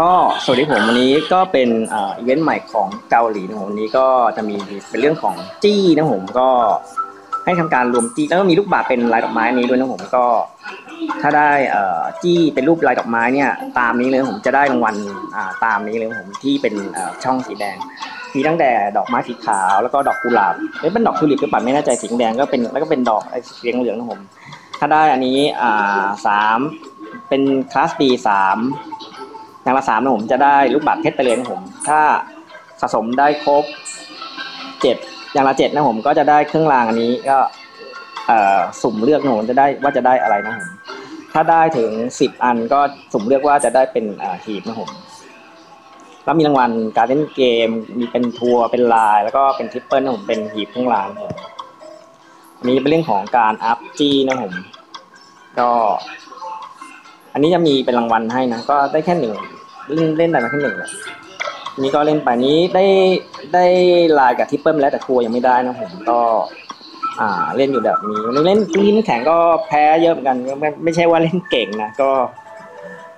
ก็สวัสดีผมวันนี้ก็เป็นอีเวนต์ใหม่ของเกาหลีนะผมวันนี้ก็จะมีเป็นเรื่องของจี้นะผมก็ให้ทำการรวมจี้แล้วก็มีลูกบาศเป็นลายดอกไม้นี้ด้วยนะผมก็ ถ้าได้จี้เป็นรูปลายดอกไม้เนี่ยตามนี้เลยผมจะได้รางวัลตามนี้เลยผมที่เป็นช่องสีแดง มีตั้งแต่ดอกไม้สีขาวแล้วก็ดอกกุหลาบเป็นดอกทุลิปหรือเปล่าไม่แน่ใจสีแดงก็เป็นแล้วก็เป็นดอกไอ้สีเหลืองนะผม ถ้าได้อันนี้สามเป็นคลาส B สาม อย่างละสามนะผมจะได้ลูกบาศก์เพชรไปเลยนะผม ถ้าสะสมได้ครบเจ็ดอย่างละเจ็ดนะผมก็จะได้เครื่องรางอันนี้ก็สุ่มเลือกนะผมจะได้ว่าจะได้อะไรนะผมถ้าได้ถึงสิบอันก็สุ่มเลือกว่าจะได้เป็นหีบนะผมแล้วมีรางวัลการเล่นเกมมีเป็นทัวร์เป็นลาย แล้วก็เป็นทริปเปิลนะผมเป็นหีบเครื่องรางอันนี้เป็นเรื่องของการอัพจีนะผมก็ อันนี้จะมีเป็นรางวัลให้นะ ก็ได้แค่หนึ่ง เล่นเล่นแต่มาแค่หนึ่งเลยนี่ก็เล่นไปนี้ได้ได้ลายกับทิปเปิลแล้วแต่ทัวร์ยังไม่ได้นะผมก็ อ่าเล่นอยู่แบบนี้นี่เล่นทีมแข่งก็แพ้เยอะเหมือนกันไม่ไม่ใช่ว่าเล่นเก่งนะก็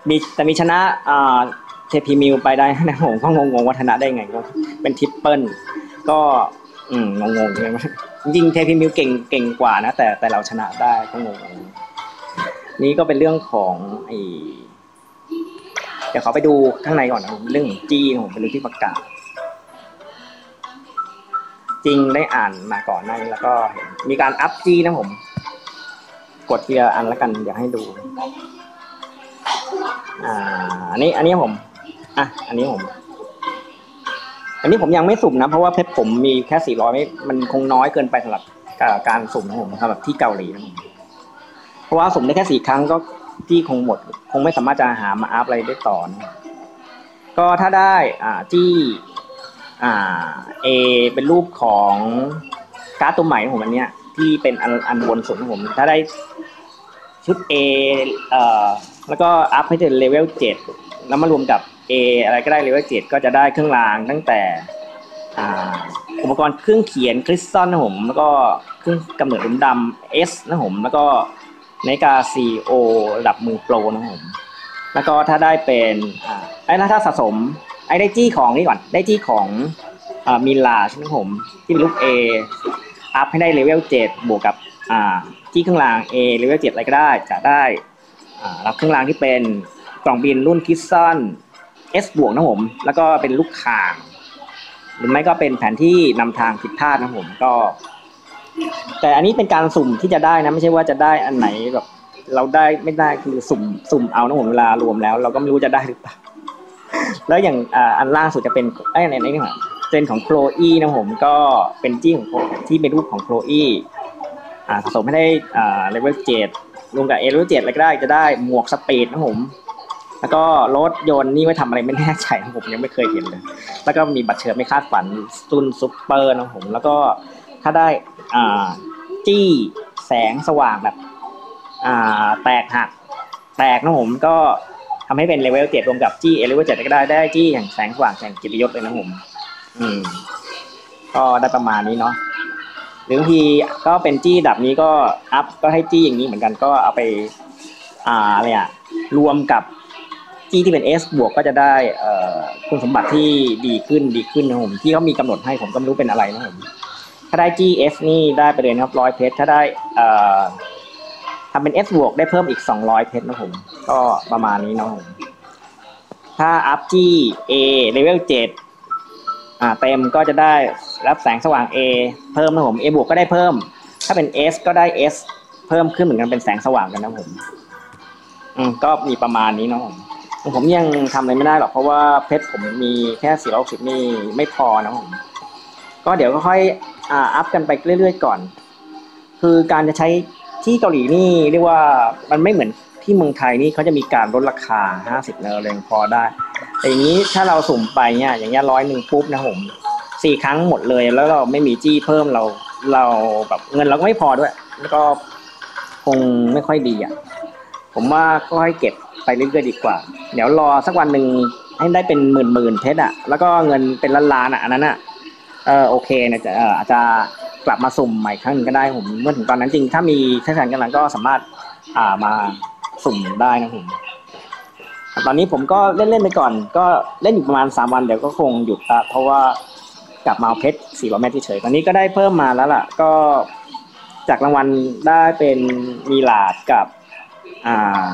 มีแต่มีชนะอ่าเทพีมิวไปได้นะผมก็งงๆว่าชนะได้ไงก็เป็นทิปเปิลก็อืมงงๆใช่ไหมจริงเทพีมิวเก่งเก่งกว่านะแต่แต่เราชนะได้ก็งงนี่ก็เป็นเรื่องของไอ เดี๋ยวเขาไปดูข้างในก่อนนะผมเรื่องจี้ผมเป็นเรื่องที่ประกาศ จริงได้อ่านมาก่อนในแล้วก็มีการอัพจี้นะผม กดทีละอันแล้วกันอยากให้ดู อ่าอันนี้อันนี้ผม อะ อันนี้ผม อันนี้ผมยังไม่สุ่มนะ เพราะว่าเพชรผมมีแค่สี่ร้อยมันคงน้อยเกินไปสำหรับการสุ่มนะผมสำหรับที่เกาหลีนะผมเพราะว่าสุ่มได้แค่สี่ครั้งก็ ที่คงหมด คงไม่สามารถจะหามาอัพอะไรได้ต่อนะก็ถ้าได้อ่าที่อ่าเอเป็นรูปของการ์ดตัวใหม่ของผมอันเนี้ยที่เป็นอันอันบนสุดของผม ถ้าได้ชุด A เอ่อแล้วก็อัพให้ถึงเลเวลเจ็ดแล้วมารวมกับ A อะไรก็ได้เลเวลเจ็ดก็จะได้เครื่องรางตั้งแต่อุปกรณ์เครื่องเขียนคริสตัลนะผม แล้วก็เครื่องกำเนิดลุมดำ S นะผม แล้วก็ ในกาซีโอระดับมือโปรนะผมแล้วก็ถ้าได้เป็นอ่าไอ้ถ้าสะสมไอ้ได้จี้ของนี่ก่อนได้จี้ของอ่ามิลาใช่ไหมผมที่เป็นลูก A อัพให้ได้เลเวลเจ็ดบวกกับอ่าจี้เครื่องราง A เลเวลเจ็ดอะไรก็ได้จะได้อ่ารับเครื่องรางที่เป็นกล่องบินรุ่นคิสซัน S บวกนะผม แล้วก็เป็นลูกข่าง หรือไม่ก็เป็นแผนที่นำทางผิดพลาดนะผมก็ แต่อันนี้เป็นการสุ่มที่จะได้นะ ไม่ใช่ว่าจะได้อันไหนแบบเราได้ไม่ได้คือสุ่มสุ่มเอานะผมเวลารวมแล้ว เราก็ไม่รู้จะได้หรือเปล่าแล้วอย่างอันล่าสุดจะเป็นไอ้ไหนนี่ค่ะเป็นของโคลอีนะผมก็เป็นจี้ของที่เป็นรูปของโคลอีอ่าสะสมให้ได้อ่าเลเวลเจ็ดรวมกับเอเลเวลเจ็ดแล้วก็ได้จะได้หมวกสเปดนะผมแล้วก็รถยนต์นี่ไว้ทำอะไรไม่แน่ใจนะผมยังไม่เคยเห็นเลย แล้วก็มีบัตรเชิญไม่คาดฝันซุนซุปเปอร์นะผม แล้วก็ถ้าได้ จี้แสงสว่างแบบ อ่า แตกหัก แตกนะผมก็ทำให้เป็นเลเวลเจ็ดรวมกับจี้เลเวลเจ็ดก็ได้ได้จี้อย่างแสงสว่างแสงกิตยศเลยนะผม อืม ก็ได้ประมาณนี้เนาะหรือบางทีก็เป็นจี้ดับนี้ก็อัพก็ให้จี้อย่างนี้เหมือนกันก็เอาไป อ่าอะไรอะรวมกับจี้ที่เป็น S บวกก็จะได้คุณสมบัติที่ดีขึ้นดีขึ้นนะผมที่เขามีกำหนดให้ผมก็ไม่รู้เป็นอะไรนะผม ถ้าได้ GS นี่ได้ไปเลยนะครับร้อยเพชร ถ้าได้เอ่อทำเป็น S บวกได้เพิ่มอีก 200 เพชรนะผม ก็ประมาณนี้นะผม ถ้าอัพ G A เลเวล7อ่าเต็มก็จะได้รับแสงสว่าง A เพิ่มนะผม A บวกก็ได้เพิ่ม ถ้าเป็น S ก็ได้ S เพิ่มขึ้นเหมือนกันเป็นแสงสว่างกันนะผม อืมก็มีประมาณนี้นะผมผมยังทำอะไรไม่ได้หรอกเพราะว่าเพชรผมมีแค่ 460 นี่ไม่พอนะผม ก็เดี๋ยวก็ค่อย อ่าอัพกันไปเรื่อยๆก่อน คือการจะใช้ที่เกาหลีนี่เรียกว่ามันไม่เหมือนที่เมืองไทยนี่เขาจะมีการลดราคาห้าสิบเนอร์เลยพอได้ แต่อย่างนี้ถ้าเราสุ่มไปเนี่ยอย่างเงี้ยร้อยหนึ่งปุ๊บนะผมสี่ครั้งหมดเลยแล้วเราไม่มีจี้เพิ่มเราเราแบบเงินเราก็ไม่พอด้วย แล้วก็คงไม่ค่อยดีอะผมว่าก็ให้เก็บไปเรื่อยๆดีกว่า เดี๋ยวรอสักวันหนึ่งให้ได้เป็นหมื่นหมื่นๆเพชรอะแล้วก็เงินเป็นล้านล้านๆอะอันนั้นอะ เออโอเคนะจะอาจจะกลับมาสุ่มใหม่ครั้งหนึงก็ได้ผมเมื่อถึงตอนนั้นจริง ถ้ามีเทศกาลกำลังก็สามารถอ่ามาสุ่มได้นะผมตอนนี้ผมก็เล่นๆไปก่อน ก็เล่นอยู่ประมาณสามวันเดี๋ยวก็คงหยุดละเพราะว่ากลับมาเอาเพชรสี่ร้อยเมตรเฉยตอนนี้ก็ได้เพิ่มมาแล้วล่ะ ก็จากรางวัลได้เป็นมีลาดกับ อ่า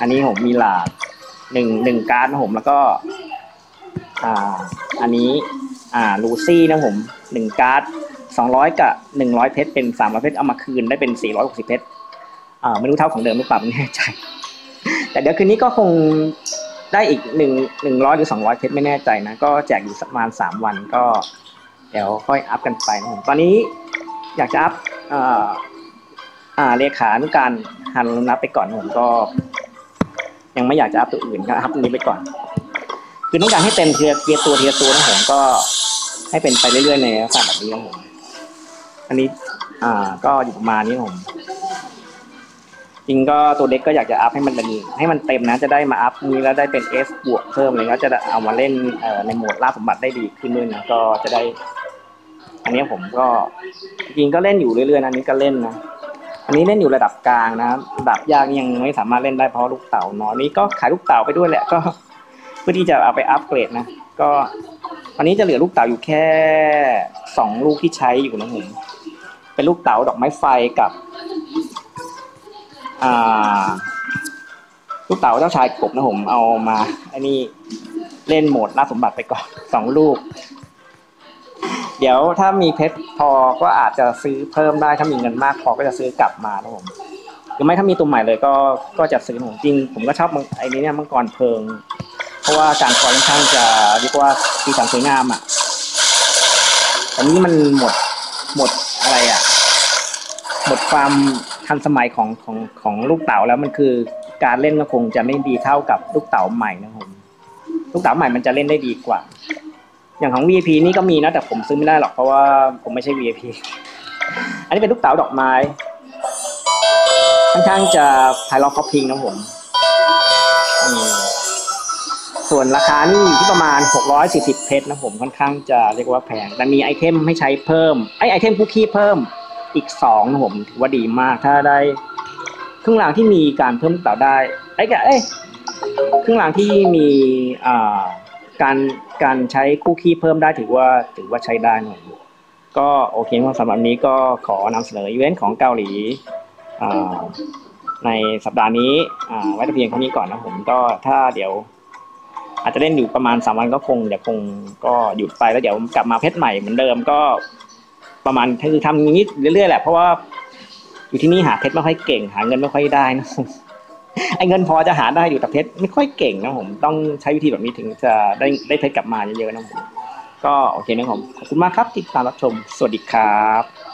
อันนี้ผมมีลาดหนึ่งหนึ่งการ์ดนะผมแล้วก็ อ่า อันนี้ อ่าลูซี่นะผมหนึ่งการ์ดสองร้อยกับหนึ่งร้อยเพชรเป็นสามร้อยเพชรเอามาคืนได้เป็นสี่ร้อยหกสิบเพชรอ่าไม่รู้เท่าของเดิมหรือเปล่าไม่แน่ใจ แต่เดี๋ยวคืนนี้ก็คงได้อีกหนึ่งหนึ่งร้อยหรือสองร้อยเพชรไม่แน่ใจนะ ก็แจกอยู่ประมาณสามวันก็ เดี๋ยวค่อยอัพกันไปนะผมตอนนี้อยากจะอัพอ่าอ่าเลขานุการฮันลนับไปก่อนผมก็ ยังไม่อยากจะอัพตัวอื่นก็อัพตัวนี้ไปก่อน คือต้องการให้เต็มเทียเทียตัวเทียตัวนะผมก็ให้เป็นไปเรื่อยๆในลักษณะแบบนี้นะผมอันนี้ อ่า ก็อยู่ประมาณนี้ผมจริงก็ตัวเด็กก็อยากจะอัพให้มันเป็นให้มันเต็มนะ จะได้มาอัพนี้แล้วได้เป็น S บวกเพิ่มเลยก็จะเอามาเล่นในโหมดล่าสมบัติได้ดีขึ้นด้วยนะก็จะได้ อันนี้ผมก็จริงก็เล่นอยู่เรื่อยๆนะนี้ก็เล่นนะอันนี้เล่นอยู่ระดับกลางนะระดับยากยังไม่สามารถเล่นได้เพราะลูกเต่าน้อยนี่ก็ขายลูกเต่าไปด้วยแหละก็ พื่อที่จะเอาไปอัปเกรดนะ ก็วันนี้จะเหลือลูกเต่าอยู่แค่สองลูกที่ใช้อยู่นะผมเป็นลูกเต่าดอกไม้ไฟกับอ่าลูกเต่าเจ้าชายกบนะผมเอามาอันนี้เล่นโหมดล่าสมบัติไปก่อนสองลูก เดี๋ยวถ้ามีเพชรพอก็อาจจะซื้อเพิ่มได้ถ้ามีเงินมากพอก็จะซื้อกลับมานะผมหรือไม่ถ้ามีตัวใหม่เลยก็ก็จะซื้อผมจริง ผมก็ชอบไอ้นี้เนี่ยมังกรเพลิง ราะว่าการคอยค่อนข้างจะเรียกว่าสีสันสวยงามอะแต่นี้มันหมดหมดอะไรอะ หมดความทันสมัยของของของลูกเต๋าแล้วมันคือการเล่นก็คงจะไม่ดีเท่ากับลูกเต๋าใหม่นะผมลูกเต๋าใหม่มันจะเล่นได้ดีกว่า อย่างของ VIP นี่ก็มีนะแต่ผมซื้อไม่ได้หรอกเพราะว่าผมไม่ใช่ VIP อันนี้เป็นลูกเต๋าดอกไม้ค่อนข้างจะไพเราะคอพิงนะผมอืม ส่วนราคานี่อยู่ที่ประมาณ 640 เพชรนะผมค่อนข้างจะเรียกว่าแพง แต่มีไอเทมให้ใช้เพิ่มไอไอเทมคุกกี้เพิ่มอีกสองนะผมถือว่าดีมากถ้าได้เครึ่องหลังที่มีการเพิ่มเต๋าได้ไอ้แกเอ้ยครึ่องหลังที่มีอ่าการการใช้คู่คีย์เพิ่มได้ถือว่าถือว่าใช้ได้หน่อยก็โอเคสำหรับนี้ก็ขอนำเสนออีเวนต์ของเกาหลีในสัปดาห์นี้ไว้แต่เพียงเท่านี้ก่อนนะผมก็ถ้าเดี๋ยว อาจจะเล่นอยู่ประมาณสามวันก็คงเดี๋ยวคงก็หยุดไปแล้วเดี๋ยวกลับมาเพชรใหม่เหมือนเดิมก็ประมาณคือทำอย่างนี้เรื่อยๆแหละเพราะว่าอยู่ที่นี่หาเพชรไม่ค่อยเก่ง หาเงินไม่ค่อยได้นะไอ้เงินพอจะหาได้อยู่แต่เพชรไม่ค่อยเก่งนะผมต้องใช้วิธีแบบนี้ถึงจะได้ได้เพชรกลับมาเยอะๆนะผมก็โอเคนะผมขอบคุณมากครับที่ติดตามรับชม สวัสดีครับ